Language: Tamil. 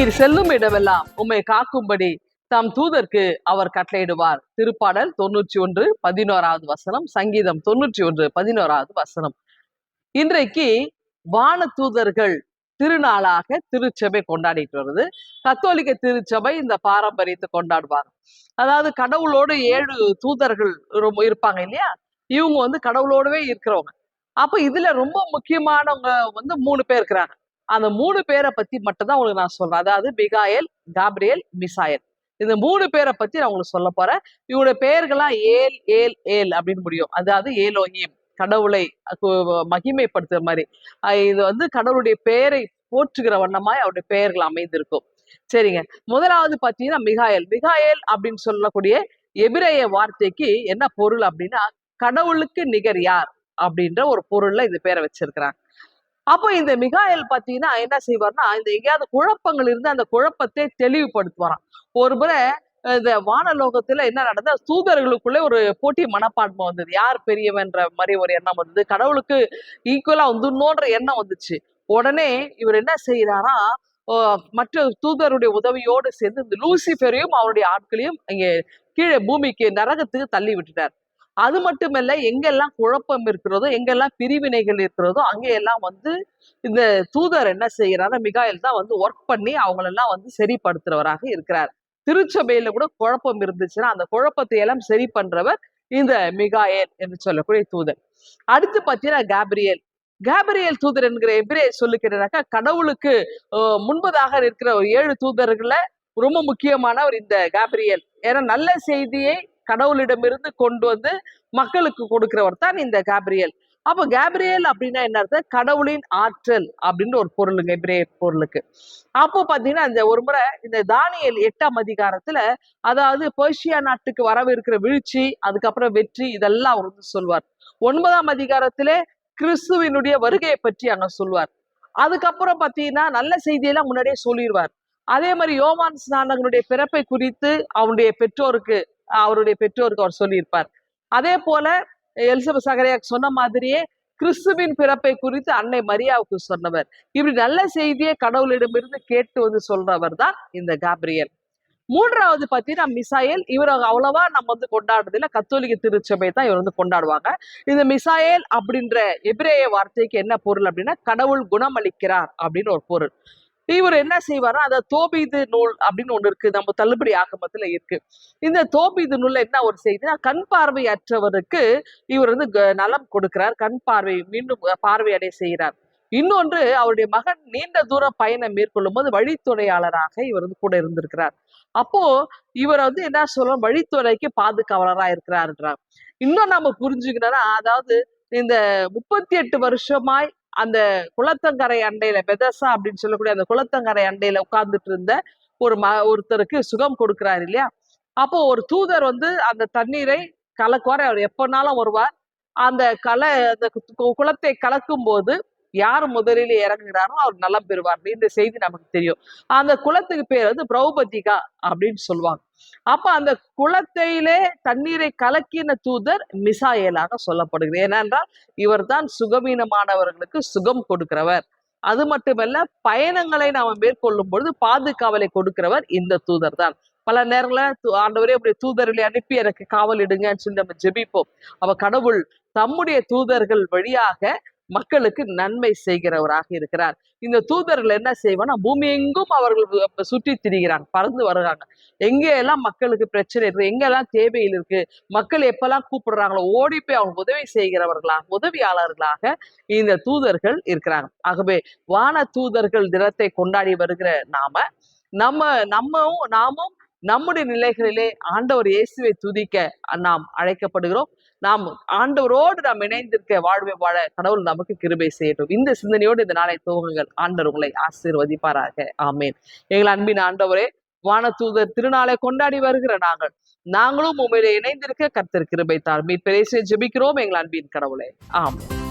நீர் செல்லும் இடமெல்லாம் உம்மை காக்கும்படி தம் தூதர்க்கு அவர் கட்டளையிடுவார். திருப்பாடல் தொண்ணூற்றி ஒன்று பதினோராவது வசனம் சங்கீதம் தொண்ணூற்றி ஒன்று பதினோராவது வசனம். இன்றைக்கு வான தூதர்கள் திருநாளாக திருச்சபை கொண்டாடிட்டு வருது. கத்தோலிக்க திருச்சபை இந்த பாரம்பரியத்தை கொண்டாடுவாங்க. அதாவது கடவுளோடு ஏழு தூதர்கள் ரொம்ப இருப்பாங்க இல்லையா? இவங்க வந்து கடவுளோடவே இருக்கிறவங்க. அப்ப இதுல ரொம்ப முக்கியமானவங்க வந்து மூணு பேர் இருக்கிறாங்க. அந்த மூணு பேரை பத்தி மட்டும்தான் உங்களுக்கு நான் சொல்றேன். அதாவது மிகாயல் காப்ரியல் மிசாயல். இந்த மூணு பேரை பத்தி நான் உங்களுக்கு சொல்ல போறேன். இவங்களுடைய பெயர்கள்லாம் ஏல் ஏல் ஏல் அப்படின்னு முடியும். அதாவது ஏலோஹீம் கடவுளை மகிமைப்படுத்துற மாதிரி. இது வந்து கடவுளுடைய பெயரை போற்றுகிற வண்ணமாய் அவருடைய பெயர்கள் அமைந்திருக்கும். சரிங்க. முதலாவது பார்த்தீங்கன்னா மிகாயல். மிகாயல் அப்படின்னு சொல்லக்கூடிய எபிரேய வார்த்தைக்கு என்ன பொருள் அப்படின்னா கடவுளுக்கு நிகர் யார் அப்படின்ற ஒரு பொருள்ல இந்த பேரை வச்சிருக்கிறாங்க. அப்போ இந்த மிகாயல் பார்த்தீங்கன்னா என்ன செய்வார்னா இந்த எங்கேயாவது குழப்பங்கள் இருந்து அந்த குழப்பத்தை தெளிவுபடுத்துவாராம். ஒரு முறை இந்த வானலோகத்துல என்ன நடந்தது? தூதர்களுக்குள்ளே ஒரு போட்டி மனப்பான்மை வந்தது. யார் பெரியவன்ற மாதிரி ஒரு எண்ணம் வந்தது. கடவுளுக்கு ஈக்குவலா வந்துடணுன்ற எண்ணம் வந்துச்சு. உடனே இவர் என்ன செய்யறாரா மற்ற தூதருடைய உதவியோடு சேர்ந்து இந்த லூசிஃபரையும் அவருடைய ஆட்களையும் இங்கே கீழே பூமிக்கு நரகத்துக்கு தள்ளி விட்டுட்டார். அது மட்டுமல்ல எங்கெல்லாம் குழப்பம் இருக்கிறதோ எங்கெல்லாம் பிரிவினைகள் இருக்கிறதோ அங்கேயெல்லாம் வந்து இந்த தூதர் என்ன செய்யறாரு மிகாயில் தான் வந்து ஒர்க் பண்ணி அவங்களெல்லாம் வந்து சரிப்படுத்துறவராக இருக்கிறார். திருச்சபையில கூட குழப்பம் இருந்துச்சுன்னா அந்த குழப்பத்தை எல்லாம் சரி பண்றவர் இந்த மிகாயல் என்று சொல்லக்கூடிய தூதர். அடுத்து பார்த்தீங்கன்னா கேப்ரியல். கேப்ரியல் தூதர் என்கிற எபிரே சொல்லுகிறனாக்கா கடவுளுக்கு முன்பதாக இருக்கிற ஒரு ஏழு தூதர்களை ரொம்ப முக்கியமானவர் இந்த கேப்ரியல். ஏன்னா நல்ல செய்தியை கடவுளிடமிருந்து கொண்டு வந்து மக்களுக்கு கொடுக்கிறவர் தான் இந்த கேப்ரியல். அப்போ கேப்ரியல் அப்படின்னா என்ன அர்த்தம்? கடவுளின் ஆற்றல் அப்படின்னு ஒரு பொருளுங்க இப்படியே பொருளுக்கு. அப்போ பாத்தீங்கன்னா இந்த ஒரு முறை இந்த தானியல் எட்டாம் அதிகாரத்துல அதாவது பெர்ஷியா நாட்டுக்கு வரவிருக்கிற வீழ்ச்சி அதுக்கப்புறம் வெற்றி இதெல்லாம் அவர் வந்து சொல்வார். ஒன்பதாம் அதிகாரத்திலே கிறிஸ்துவினுடைய வருகையை பற்றி அங்க சொல்வார். அதுக்கப்புறம் பார்த்தீங்கன்னா நல்ல செய்தியெல்லாம் முன்னாடியே சொல்லிடுவார் அதே மாதிரி யோவான் ஸ்நானகனுடைய பிறப்பை குறித்து அவனுடைய பெற்றோருக்கு அவருடைய பெற்றோருக்கு அவர் சொல்லியிருப்பார். அதே போல எலிசபெத் சகரையாக்கு சொன்ன மாதிரியே கிறிஸ்துவின் பிறப்பை குறித்து அன்னை மரியாவுக்கு சொன்னவர். இப்படி நல்ல செய்தியை கடவுளிடமிருந்து கேட்டு வந்து சொல்றவர் தான் இந்த காப்ரியல். மூன்றாவது பார்த்தீங்கன்னா மிசாயேல் இவர் அவ்வளவா நம்ம வந்து கொண்டாடுறது இல்லை. கத்தோலிக்க திருச்சபை தான் இவர் வந்து கொண்டாடுவாங்க. இந்த மிசாயல் அப்படின்ற எபிரேய வார்த்தைக்கு என்ன பொருள் அப்படின்னா கடவுள் குணமளிக்கிறார் அப்படின்னு ஒரு பொருள். இவர் என்ன செய்வாரா அந்த தோபீது நூல் அப்படின்னு ஒண்ணு இருக்கு நம்ம தள்ளுபடி ஆகமத்துல இருக்கு. இந்த தோபீது நூல்ல என்ன ஒரு செய்தினா கண் பார்வையற்றவருக்கு இவர் வந்து க- நலம் கொடுக்கிறார் கண் பார்வை மீண்டும் பார்வையடை செய்கிறார். இன்னொன்று அவருடைய மகன் நீண்ட தூர பயணம் மேற்கொள்ளும் போது வழித்துறையாளராக இவர் வந்து கூட இருந்திருக்கிறார். அப்போ இவர் வந்து என்ன சொல்றோம் வழித்துறைக்கு பாதுகாவலரா இருக்கிறாருன்றார் இன்னும் நம்ம புரிஞ்சுக்கணும்னா அதாவது இந்த முப்பத்தி எட்டு வருஷமாய் அந்த குளத்தங்கரை அண்டையில பெதசா அப்படின்னு சொல்லக்கூடிய அந்த குளத்தங்கரை அண்டையில உட்கார்ந்துட்டு இருந்த ஒரு ம ஒருத்தருக்கு சுகம் கொடுக்குறாரு இல்லையா? அப்போ ஒரு தூதர் வந்து அந்த தண்ணீரை கலக்குவார். அவர் எப்பனாலும் வருவார். அந்த கலை அந்த கு- குளத்தை கலக்கும் போது யார் முதலில் இறங்குகிறாரோ அவர் நலம் பெறுவார் இந்த செய்தி நமக்கு தெரியும். அந்த குளத்துக்கு பேர் வந்து பிரௌபதிகா அப்படின்னு சொல்லுவாங்க. அப்ப அந்த குளத்தையிலே தண்ணீரை கலக்கின தூதர் மிசாயலாக சொல்லப்படுகிறது. ஏனென்றால் இவர்தான் சுகவீனமானவர்களுக்கு சுகம் கொடுக்கிறவர். அது மட்டுமல்ல பயணங்களை நாம மேற்கொள்ளும் பொழுது பாதுகாவலை கொடுக்கிறவர் இந்த தூதர் தான் பல நேரங்கள ஆண்டவரே அப்படி தூதர்களை அனுப்பி எனக்கு காவல் இடுங்கன்னு சொல்லி நம்ம ஜெபிப்போம். அவ கடவுள் தம்முடைய தூதர்கள் வழியாக மக்களுக்கு நன்மை செய்கிறவராக இருக்கிறார். இந்த தூதர்கள் என்ன செய்வான்னா பூமி எங்கும் அவர்கள் சுற்றி திரிகிறாங்க பறந்து வருகிறாங்க. எங்கெல்லாம் மக்களுக்கு பிரச்சனை இருக்கு எங்கெல்லாம் தேவையில் இருக்கு மக்கள் எப்பெல்லாம் கூப்பிடுறாங்களோ ஓடி போய் அவங்க உதவி செய்கிறவர்களாக உதவியாளர்களாக இந்த தூதர்கள் இருக்கிறாங்க. ஆகவே வான தூதர்கள் தினத்தை கொண்டாடி வருகிற நாம நம்ம நம்மவும் நாமும் நம்முடைய நிலைகளிலே ஆண்டவர் இயேசுவை துதிக்க நாம் அழைக்கப்படுகிறோம். நாம் ஆண்டவரோடு நாம் இணைந்திருக்க வாழ்வை வாழ கடவுள் நமக்கு கிருபை செய்யட்டும். இந்த சிந்தனையோடு இந்த நாளை துவங்குங்கள். ஆண்டவர் உங்களை ஆசீர்வதிப்பாராக. ஆமேன். எங்கள் அன்பின் ஆண்டவரே வானதூதர் திருநாளை கொண்டாடி வருகிற நாங்கள் நாங்களும் உண்மையிலே இணைந்திருக்க கர்த்தர் கிருபை தார் மீட்பரேசை ஜெபிக்கிறோம் எங்கள் அன்பின் கடவுளே. ஆமென்.